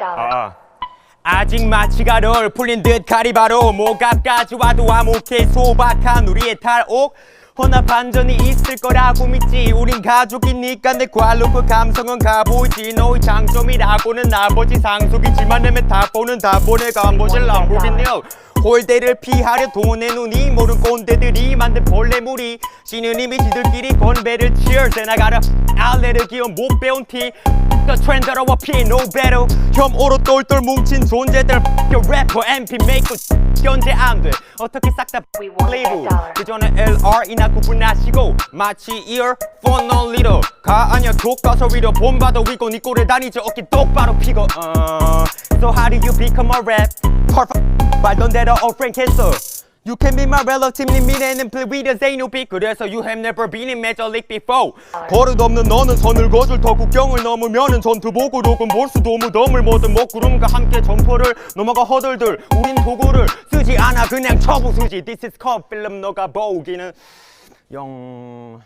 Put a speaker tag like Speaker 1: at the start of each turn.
Speaker 1: 아. 아직 마취가 덜 풀린 듯 가리바로 목앞까지 와도 암흑해 소박한 우리의 탈옥. 혼합 반전이 있을 거라고 믿지. 우린 가족이니까 내 관록과 감성은 가보이지. 너의 장점이라고는 나머지 상속이지만 내 메타포는 다 보내가 한보실 람보르기니 요 홀대를 피하려 돈의 눈이 모른 꼰대들이 만든 벌레무리 씨는 이미 지들끼리 건배를 I got a 알레르기 못 배운 티. The 트렌드로 어필 no better 혐오로 똘똘 뭉친 존재들. Your rapper MP make 견제 안돼. 어떻게 싹다
Speaker 2: We want
Speaker 1: 리브
Speaker 2: that dollar.
Speaker 1: 그 전에 LR이나 구분하시고 마치 on little 가 아니야 교과서 위로 본바도 위고 니 꼴을 다니지. 어깨 똑바로 피고 어. So how do you become a rap? Perfect 말던 대로 어프랭했어 You can be my relative 네 미래는 bleeders ain't no big 그래서 you have never been in major league before 버릇없는 너는 선을 거줄 더 국경을 넘으면은 전투복으로군 볼 수도 무덤을 모든 먹구름과 함께 점퍼를 넘어가 허들들 우린 도구를 쓰지 않아 그냥 쳐부수지 This is called film 너가 보기는 영...